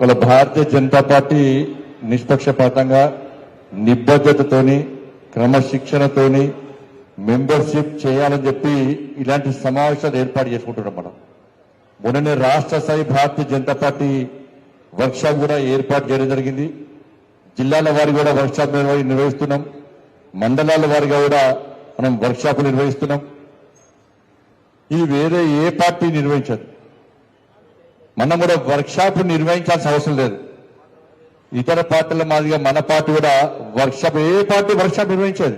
వాళ్ళ భారతీయ జనతా పార్టీ నిష్పక్షపాతంగా నిబద్ధతతోని క్రమశిక్షణతోని మెంబర్షిప్ చేయాలని చెప్పి ఇలాంటి సమావేశాలు ఏర్పాటు చేసుకుంటున్నాం మనం. మొన్ననే రాష్ట్ర స్థాయి భారతీయ జనతా పార్టీ వర్క్షాప్ కూడా ఏర్పాటు చేయడం జరిగింది. జిల్లాల వారి కూడా వర్క్షాప్ నిర్వహి- నిర్వహిస్తున్నాం. మండలాల వారిగా కూడా మనం వర్క్షాప్ నిర్వహిస్తున్నాం. ఇది వేరే ఏ పార్టీ నిర్వహించదు. మనం కూడా వర్క్షాప్ నిర్వహించాల్సిన అవసరం లేదు. ఇతర పార్టీల మాదిరిగా మన పార్టీ కూడా వర్క్షాప్ ఏ పార్టీ వర్క్షాప్ నిర్వహించేది.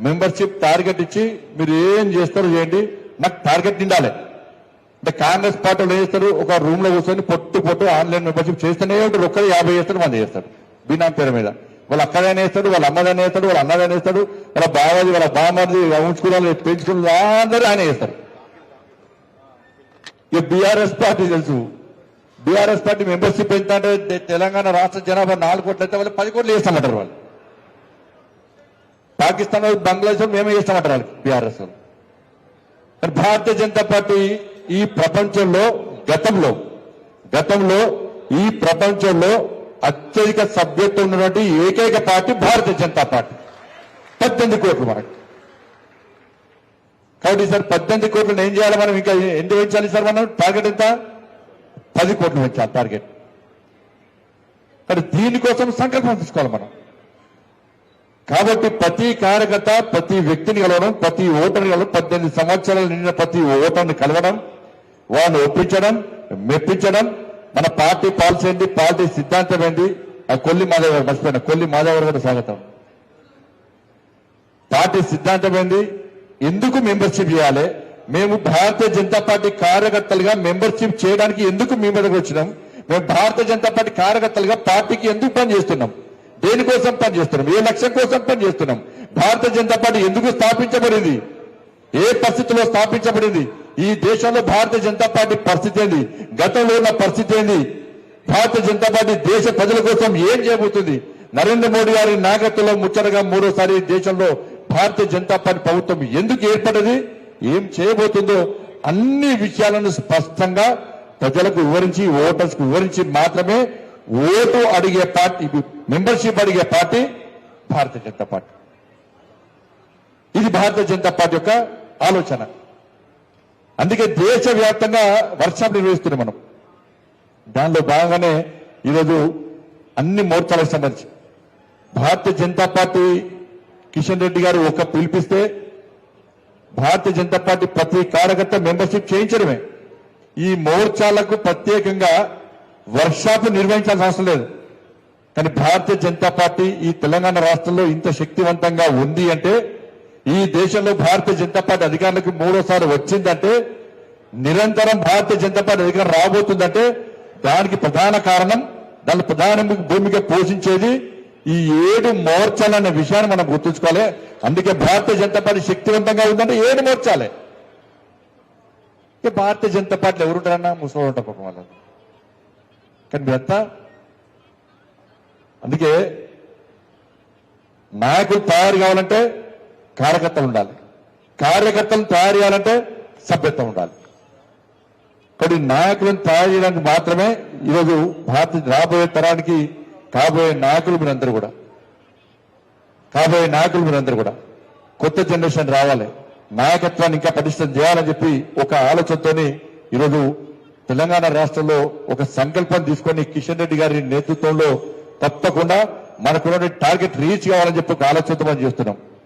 మెంబర్షిప్ టార్గెట్ ఇచ్చి మీరు ఏం చేస్తారో చేయండి నాకు టార్గెట్ నిండాలి. అంటే కాంగ్రెస్ పార్టీ వాళ్ళు ఏం చేస్తారు? ఒక రూమ్లో కూర్చొని పొట్టు పొట్టు ఆన్లైన్ మెంబర్షిప్ చేస్తూనే ఉంటారు. ఒక్కరు యాభై చేస్తారు మంది చేస్తారు. బినా పేరు మీద. వాళ్ళ అక్కదైనా వేస్తాడు వాళ్ళ అమ్మదైనా వేస్తాడు వాళ్ళ అన్నదైనా వేస్తాడు వాళ్ళ బావాది వాళ్ళ బామ్మది ఉంచుకున్న పెంచుకున్న అందరూ ఆయన వేస్తారు ఇక బీఆర్ఎస్ పార్టీ తెలుసు. బీఆర్ఎస్ పార్టీ మెంబర్షిప్ ఎంత అంటే తెలంగాణ రాష్ట్ర జనాభా నాలుగు కోట్లు అయితే వాళ్ళు పది కోట్లు వేస్తామంటారు వాళ్ళు. పాకిస్తాన్ వాళ్ళు బంగ్లాదేశ్ వాళ్ళు మేమే చేస్తామంటారు వాళ్ళు బీఆర్ఎస్ వాళ్ళు. భారతీయ జనతా పార్టీ ఈ ప్రపంచంలో గతంలో గతంలో ఈ ప్రపంచంలో అత్యధిక సభ్యత్వం ఉన్నటువంటి ఏకైక పార్టీ భారతీయ జనతా పార్టీ. పద్దెనిమిది కోట్లు మనకి. కాబట్టి సార్ పద్దెనిమిది కోట్లు ఏం చేయాలి మనం ఇంకా ఎందుకు పెంచాలి సార్ మనం? టార్గెట్ ఎంత? పది కోట్లు పెంచాలి టార్గెట్ కానీ దీనికోసం సంకల్పం తీసుకోవాలి మనం. కాబట్టి ప్రతి కార్యకర్త ప్రతి వ్యక్తిని కలవడం ప్రతి ఓటర్ని కలవడం పద్దెనిమిది సంవత్సరాలు నిండిన ప్రతి ఓటర్ని కలవడం వాళ్ళని ఒప్పించడం మెప్పించడం మన పార్టీ పాలసీ ఏంటి పార్టీ సిద్ధాంతం ఏంటి ఆ కొల్లి మాధవ్ గారు మర్చిపోయిన కొల్లి మాధవ్ గారు కూడా స్వాగతం. పార్టీ సిద్ధాంతం ఏంది ఎందుకు మెంబర్షిప్ చేయాలి మేము భారతీయ జనతా పార్టీ కార్యకర్తలుగా మెంబర్షిప్ చేయడానికి ఎందుకు మీ మీదకి వచ్చినాం? మేము భారతీయ జనతా పార్టీ కార్యకర్తలుగా పార్టీకి ఎందుకు పనిచేస్తున్నాం దేనికోసం పనిచేస్తున్నాం ఏ లక్ష్యం కోసం పనిచేస్తున్నాం భారతీయ జనతా పార్టీ ఎందుకు స్థాపించబడింది? ఏ పరిస్థితిలో స్థాపించబడింది? ఈ దేశంలో భారతీయ జనతా పార్టీ పరిస్థితి ఏంది? గతంలో ఉన్న పరిస్థితి ఏంది? భారతీయ జనతా పార్టీ దేశ ప్రజల కోసం ఏం చేయబోతుంది? నరేంద్ర మోడీ గారి నాయకత్వంలో ముచ్చటగా మూడోసారి దేశంలో భారతీయ జనతా పార్టీ ప్రభుత్వం ఎందుకు ఏర్పడ్డది? ఏం చేయబోతుందో అన్ని విషయాలను స్పష్టంగా ప్రజలకు వివరించి ఓటర్స్కు వివరించి మాత్రమే ఓటు అడిగే పార్టీ మెంబర్షిప్ అడిగే పార్టీ భారతీయ జనతా పార్టీ. ఇది భారతీయ జనతా పార్టీ యొక్క ఆలోచన. అందుకే దేశవ్యాప్తంగా వర్క్షాప్ నిర్వహిస్తున్నాం మనం. దానిలో భాగంగానే ఈరోజు అన్ని మోర్చాలకు సంబంధించి భారతీయ జనతా పార్టీ కిషన్ రెడ్డి గారు ఒక పిలిపిస్తే భారతీయ జనతా పార్టీ ప్రతి కార్యకర్త మెంబర్షిప్ చేయించడమే. ఈ మోర్చాలకు ప్రత్యేకంగా వర్క్షాప్ నిర్వహించాల్సిన అవసరం లేదు. కానీ భారతీయ జనతా పార్టీ ఈ తెలంగాణ రాష్ట్రంలో ఇంత శక్తివంతంగా ఉంది అంటే ఈ దేశంలో భారతీయ జనతా పార్టీ అధికారులకు మూడోసారి వచ్చిందంటే నిరంతరం భారతీయ జనతా పార్టీ అధికారం రాబోతుందంటే దానికి ప్రధాన కారణం దాని ప్రధాన భూమిక పోషించేది ఈ ఏడు మోర్చాలు అనే విషయాన్ని మనం గుర్తుంచుకోవాలి. అందుకే భారతీయ జనతా పార్టీ శక్తివంతంగా ఉందంటే ఏడు మోర్చాలే. ఇక భారతీయ జనతా పార్టీలో ఎవరుంటారన్నా ముసలి ఉంటారు పాపం వాళ్ళు కానీ మీరంతా అందుకే నాయకులు తయారు కావాలంటే కార్యకర్తలు ఉండాలి. కార్యకర్తలను తయారు చేయాలంటే సభ్యత్వం ఉండాలి. కానీ నాయకులను తయారు చేయడానికి మాత్రమే ఈరోజు భారత రాబోయే తరానికి కాబోయే నాయకులు మీరందరూ కూడా. కాబోయే నాయకులు మీరందరూ కూడా. కొత్త జనరేషన్ రావాలి. నాయకత్వాన్ని ఇంకా పటిష్టం చేయాలని చెప్పి ఒక ఆలోచనతోని ఈరోజు తెలంగాణ రాష్ట్రంలో ఒక సంకల్పం తీసుకొని కిషన్ రెడ్డి గారి నేతృత్వంలో తప్పకుండా మనకున్న టార్గెట్ రీచ్ కావాలని చెప్పి ఒక ఆలోచనతో మనం చేస్తున్నాం.